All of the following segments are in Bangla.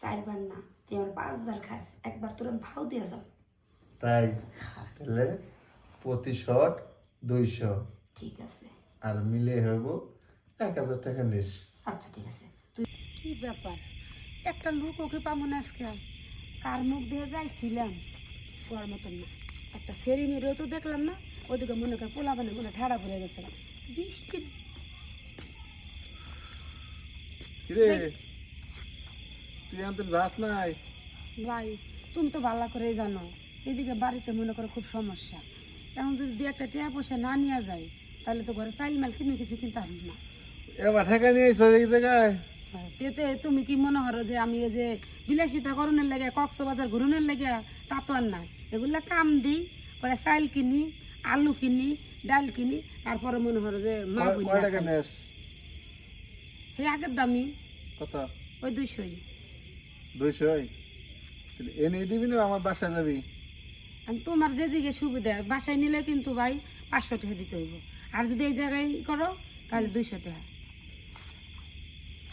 চারবার না তুই আমার পাঁচবার খাস একবার তোর ভাও দিয়ে যাও। তাই? তাহলে প্রতি শট দুইশো। ঠিক আছে। আর মিলে হইব এক হাজার টাকা নিস। আচ্ছা ঠিক আছে। তুই কি ব্যাপার? একটা লোক ওকে পাবো না আজকে? কার মুখ দিয়ে যাইছিলাম? ওর মতন না। একটা সেরি মেয়েরও তো দেখলাম না ওদিকে মনে কর পোলা বানে মনে ঠাড়া পড়ে গেছে। বৃষ্টি কিরে? তুই আনতে যাস নাই। ভাই তুমি তো ভালো জানো এদিকে বাড়িতে মনে করো খুব সমস্যা। এখন যদি দু একটা পয়সা না নেওয়া যায় তাহলে তো ঘরে চাইল মাল কিনে কিছু কিনতে না। এবার টাকা নিয়ে এসো এই জায়গায়। তেতে তুমি কি মনে হরো যে আমি এই যে বিলাসিতা করণের লেগে কক্সবাজার ঘুরনের লেগে তা তো আর না এগুলা কাম দিই পরে চাইল কিনি আলু কিনি ডাল কিনি তারপরে মনে হরো যে মা কয়- টাকা নেস? দামি কত? ওই দুইশোই। দুইশোই তাহলে এনে দিবি না আমার বাসায় যাবি। তোমার যেদিকে সুবিধা বাসায় নিলে কিন্তু ভাই পাঁচশো টাকা দিতে হইব। আর যদি এই জায়গায় করো তাহলে দুইশো টাকা।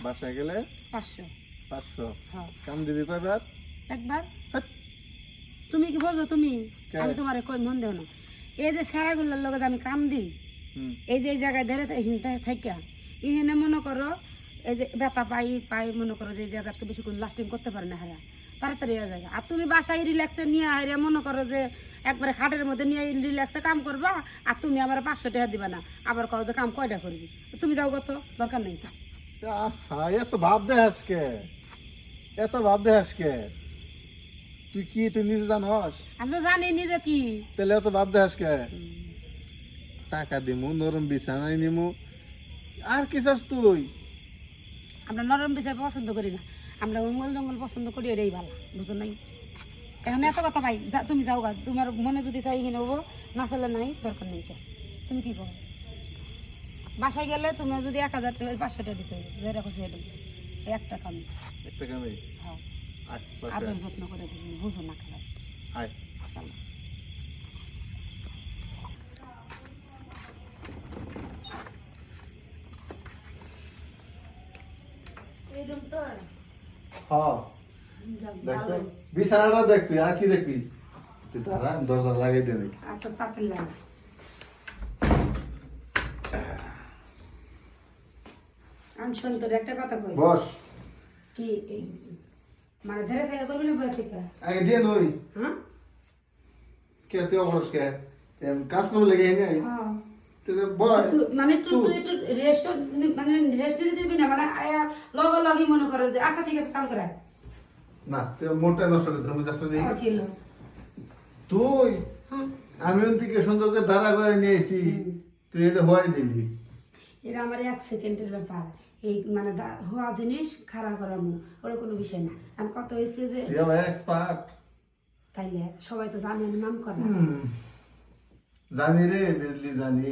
বাসায় গেলে? পাঁচশো। পাঁচশো। হ্যাঁ। কাম দিবি কয়বার একবার? তুমি কি বোঝো তুমি? আমি তোমার কই মন দেও না। এই যে স্যারাগুলোর লগে যে আমি কাম দিই এই যে এই জায়গায় ধরে এখানটা থাইকা এখানে মনে করো এই যে ব্যথা পাই পাই মনে করো যে এই জায়গা তো লাস্টিং করতে পারে না হারা তাড়াতাড়ি হয়ে যায়। আর তুমি বাসায় রিল্যাক্সে নিয়ে হারে মনে করো যে একবারে খাটের মধ্যে নিয়ে রিল্যাক্সে কাম করবা আর তুমি আমার পাঁচশো টাকা দিবা না। আবার কও যে কাম কয়টা করবি? তুমি যাও কত দরকার নেই। এত ভাব দেহাস কে? এত ভাব দেহাস কে? তুই কি তুই নিজে জানস? আমি তো জানি নিজে কি। তাহলে এত ভাব দেহাস কে? টাকা দিমু নরম বিছানায় নিমু। আর কি চাস তুই? আমরা নরম বিষয় পছন্দ করি না। আমরা অঙ্গল জঙ্গল পছন্দ করি এটাই ভালো বুঝো নাই? এখন এত কথা ভাই যা- তুমি যাও গা তোমার মনে যদি চাই কিনে হব না চলে নাই দরকার নেই তুমি কি করো? বাসায় গেলে তুমি যদি এক হাজার টাকা পাঁচশো টাকা দিতে হবে দিতে হবে। এই একটা কাম। একটা কামে? হ্যাঁ। আদর যত্ন করে বুঝো না খেলা আয় চলো এইরকম তো হ্যাঁ যাক, দেখ তো ভালো। বিছানাটা দেখ তুই আর কি দেখবি তুই তারা দরজা লাগিয়ে দে দেখি আচ্ছা তাতে লাগে আমি সুন্দর একটা কথা কই বস কি এই মানে ধরে থেকে করবি না বয়ে থেকে আগে দিয়ে নই হ্যাঁ কে তুই অবরস কে এম কাজ করে লেগে হ্যাঁ হ্যাঁ। তুই বয় তুই- মানে তুই- তুই। একটু রেস্ট মানে রেস্ট দিতে দিবি না মানে আয়া লগ লগই মনে করে যে আচ্ছা ঠিক আছে কাল করে না তুই নষ্ট করছিস? তুই হ্যাঁ। আমি ওন থেকে সুন্দর করে দাঁড়া করে নিয়েছি তুই এটা দিলি এটা আমার এক সেকেন্ডের ব্যাপার। এই মানে হওয়া জিনিস খারাপ করামু ওটা কোনো বিষয় না। আমি কত হয়েছে যে এক্সপার্ট তাইলে সবাই তো জানে আমি নাম করা। জানি রে বিজলি জানি।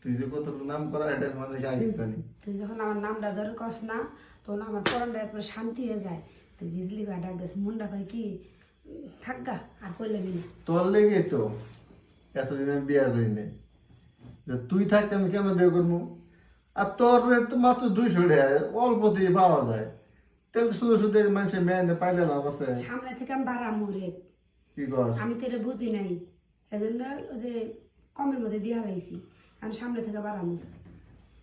তুই যে কত নাম করা এটা আমাদের আগে জানি। তুই যখন আমার নামটা ধরে কস না তখন আমার পড়ানটা এরপরে শান্তি হয়ে যায়। তো বিজলি গা ডাক দিস মনটা কয় কি থাক গা আর করলেবি না। তোর লেগে তো এতদিন আমি বিয়ে করি নাই। যে তুই থাকতে আমি কেন বিয়ে করব? আর তোর রেট তো মাত্র দুইশো টাকা অল্প দিয়ে পাওয়া যায়। তাহলে শুধু শুধু মানুষের মেয়ে পাইলে লাভ আছে। সামনে থেকে আমি বাড়ামু রেট কি কর আমি তো বুঝি নাই। এজন্য ওই যে কমের মধ্যে দিয়া হয়েছি আমি সামনে থেকে বাড়ামু।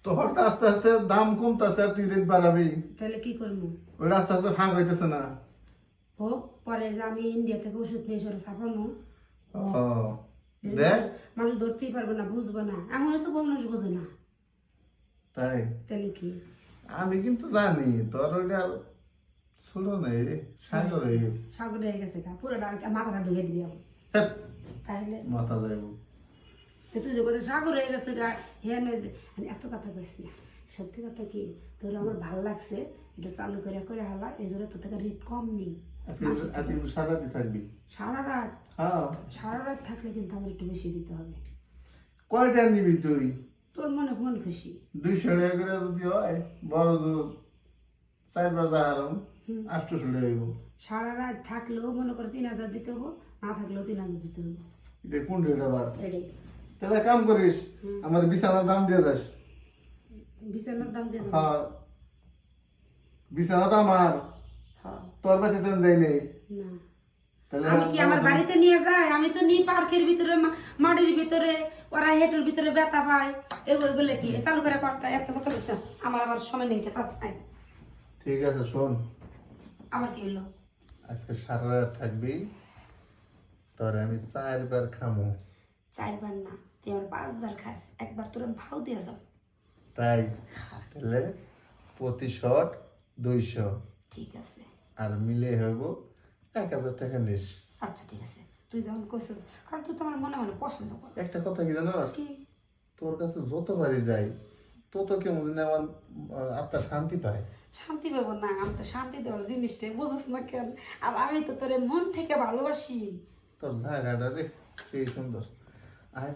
তোর আস্তে আস্তে দাম কমতেছে আর তুই রেট বাড়াবি। তাহলে কি করব ওটা আস্তে আস্তে ফাঁক হইতেছে না। হোক পরে যে আমি ইন্ডিয়া থেকে ওষুধ নিয়ে সরে ছাপামু। ও দেখ। মানুষ ধরতেই পারবে না বুঝব না। এমনও তো মানুষ বোঝে না। তাই? তাহলে কি? আমি কিন্তু জানি তোর ওইটা ছোট নেই সাগর হয়ে গেছে। সাগর হয়ে গেছে পুরোটা মাথাটা ঢুকে দিবি তাহলে মাথা যাইব তুই যে কোথায় সাগর হয়ে গেছে গা হ্যাঁ যে আমি এত কথা কইস না। সত্যি কথা কি তোর আমার ভালো লাগছে এটা চালু করে করে হালা এই জন্য তোর থেকে রেট কম নেই। কিন্তু সারাতে থাকবি? সারা রাত? হ্যাঁ। সারা রাত থাকলে কিন্তু আমার একটু বেশি দিতে হবে। কয়টা নিবি তুই? তোর মনে মন খুশি। দুইশো টাকা করে যদি হয় বড় জোর চারবার দাঁড়ালাম আটশোশো টাকা হইব সারা রাত থাকলেও মনে করে তিন হাজার দিতে হব না থাকলেও তিন হাজার দিতে হব। এটা কোন রেট আবার? তাহলে কাম করিস আমার বিছানার দাম দিয়ে দাস বিছানার দাম দিয়ে হ্যাঁ। বিছানা তো আমার হ্যাঁ। তোর বাড়িতে তো যাই নাই। না। আমি কি আমার বাড়িতে নিয়ে যাই? আমি তো নি পার্কের ভিতরে মাটির ভিতরে ওরা হেঁটের ভিতরে ব্যথা পায়। এগুলো বলে কি? চালু করে করতে এত কথা বলছে। আমার আবার সময় নেই খেতে ঠিক আছে শোন। আমার কি হলো? আজকে সারা রাত থাকবি তোর আমি চারবার খামো। চারবার না তুই আমার পাঁচবার খাস একবার তোর ভাও দিয়ে যাও। তাই? তাহলে প্রতি শট দুইশো। ঠিক আছে। আর মিলে হইব এক হাজার টাকা নিস। আচ্ছা ঠিক আছে। তুই যখন কইছিস কারণ তুই তো আমার মনে মনে পছন্দ কর একটা কথা কি জানো কি? তোর কাছে যতবারই যাই তত তোকে জানি আমার আত্মা শান্তি পায়। শান্তি পাবো না আমি তো শান্তি দেওয়ার জিনিসটাই বুঝোস না কেন? আর আমি তো তোরে মন থেকে ভালোবাসি। তোর জায়গাটা রে সেই সুন্দর। আয়।